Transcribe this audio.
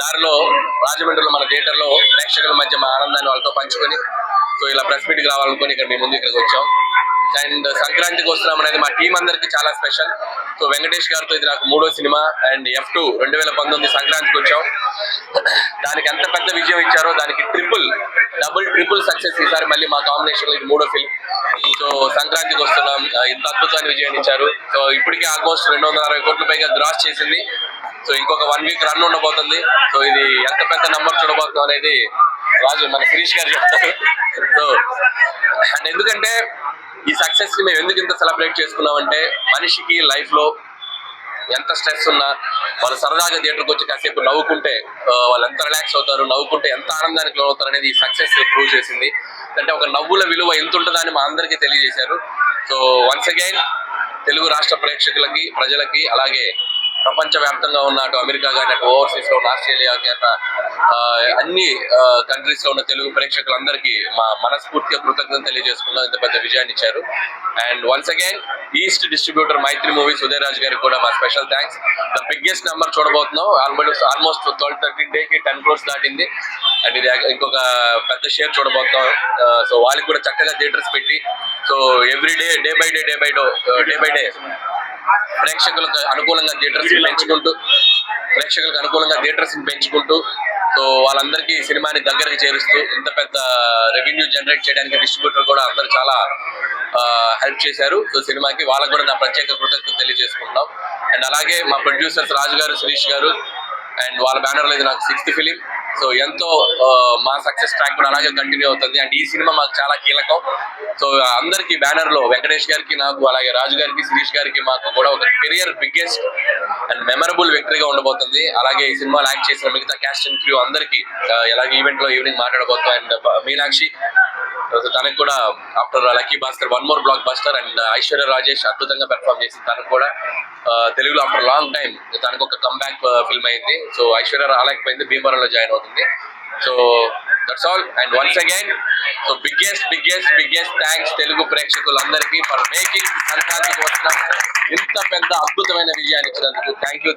దారిలో రాజమండ్రిలో మన థియేటర్లో ప్రేక్షకుల మధ్య మా ఆనందాన్ని వాళ్ళతో పంచుకొని సో ఇలా ప్రెస్ మీట్కి రావాలనుకొని ఇక్కడ మీ ముందు ఇక్కడికి వచ్చాం. అండ్ సంక్రాంతికి వస్తున్నాం అనేది మా టీం అందరికి చాలా స్పెషల్ సో వెంకటేష్ గారితో ఇది నాకు మూడో సినిమా అండ్ ఎఫ్ టూ రెండు వేల పంతొమ్మిది సంక్రాంతికి వచ్చాం. దానికి ఎంత పెద్ద విజయం ఇచ్చారో దానికి ట్రిపుల్ డబుల్ ట్రిపుల్ సక్సెస్ ఈసారి మళ్ళీ మా కాంబినేషన్లో ఇది మూడో ఫిల్మ్ సో సంక్రాంతికి వస్తున్నాం. ఇంత అద్భుతాన్ని విజయం ఇచ్చారు. సో ఇప్పటికే ఆల్మోస్ట్ రెండు వందల అరవై కోట్ల పైగా గ్రాస్ చేసింది. సో ఇంకొక వన్ వీక్ రన్ ఉండబోతుంది. సో ఇది ఎంత పెద్ద నంబర్ చూడబోతుంది అనేది రాజు మన శిరీష్ గారు చెప్తారు. సో అండ్ ఎందుకంటే ఈ సక్సెస్ని మేము ఎందుకు ఇంత సెలబ్రేట్ చేసుకున్నాం అంటే మనిషికి లైఫ్లో ఎంత స్ట్రెస్ ఉన్నా వాళ్ళు సరదాగా థియేటర్కి వచ్చి కాసేపు నవ్వుకుంటే వాళ్ళు ఎంత రిలాక్స్ అవుతారు నవ్వుకుంటే ఎంత ఆనందానికి లోనవుతారు అనేది ఈ సక్సెస్ ప్రూవ్ చేసింది. అంటే ఒక నవ్వుల విలువ ఎంత ఉంటుందని మా అందరికీ తెలియజేశారు. సో వన్స్ అగైన్ తెలుగు రాష్ట్ర ప్రేక్షకులకి ప్రజలకి అలాగే ప్రపంచవ్యాప్తంగా ఉన్న అటు అమెరికా కానీ అటు ఓవర్సీస్లో ఉన్న ఆస్ట్రేలియా కానీ అన్ని కంట్రీస్లో ఉన్న తెలుగు ప్రేక్షకులందరికీ మా మనస్ఫూర్తిగా కృతజ్ఞత తెలియజేసుకున్నాం ఇంత పెద్ద విజయాన్ని ఇచ్చారు. And once again east distributor Mythri movies Udayraj గారికి కూడా మా special thanks the biggest number చూడబోతున్నాం. Almost almost twelve thirteen day కి టెన్ క్రోర్స్ దాటింది. అండ్ ఇది ఇంకొక పెద్ద షేర్ చూడబోతున్నాం. సో వాళ్ళకి కూడా చక్కగా థియేటర్స్ పెట్టి so every day day by day day by day day by day ప్రేక్షకులకు అనుకూలంగా థియేటర్స్ పెంచుకుంటూ ప్రేక్షకులకు అనుకూలంగా థియేటర్స్ పెంచుకుంటూ సో వాళ్ళందరికీ సినిమాని దగ్గరికి చేరుస్తూ ఇంత పెద్ద రెవెన్యూ జనరేట్ చేయడానికి డిస్ట్రిబ్యూటర్ కూడా అందరూ చాలా హెల్ప్ చేశారు. సో సినిమాకి వాళ్ళకు కూడా నా ప్రత్యేక కృతజ్ఞత తెలియజేసుకుంటున్నాం. అండ్ అలాగే మా ప్రొడ్యూసర్స్ రాజు గారు శిరీష్ గారు అండ్ వాళ్ళ బ్యానర్లో ఇది నాకు సిక్స్త్ ఫిలిం సో ఎంతో మా సక్సెస్ ట్రాక్ కూడా అలాగే కంటిన్యూ అవుతుంది. అండ్ ఈ సినిమా మాకు చాలా కీలకం. సో అందరికి బ్యానర్లో వెంకటేష్ గారికి నాకు అలాగే రాజు గారికి శిరీష్ గారికి మాకు కూడా ఒక కెరియర్ బిగ్గెస్ట్ అండ్ మెమరబుల్ విక్టరీగా ఉండబోతుంది. అలాగే ఈ సినిమాలో యాక్ట్ చేసిన మిగతా క్యాస్ట్ అండ్ క్రూ అందరికి ఎలాగే ఈవెంట్లో ఈవినింగ్ మాట్లాడబోతున్నాం. అండ్ మీనాక్షి తనకు కూడా after lucky Bhaskar one more blockbuster and Aishwarya Rajesh అద్భుతంగా పెర్ఫామ్ చేసి తనకు కూడా uh, తెలుగులో ఆఫ్టర్ లాంగ్ టైం తనకు ఒక కమ్బ్యాక్ ఫిల్మ్ uh, అయింది. సో ఐశ్వర్య రాలేకపోయింది భీమవరంలో జాయిన్ అవుతుంది. So that's all and once again so biggest biggest biggest thanks Telugu ప్రేక్షకులందరికీ ఫర్ మేకింగ్ సంక్రాంతికి వచ్చిన ఇంత పెద్ద అద్భుతమైన విజయాన్ని ఇచ్చినందుకు థ్యాంక్ యూ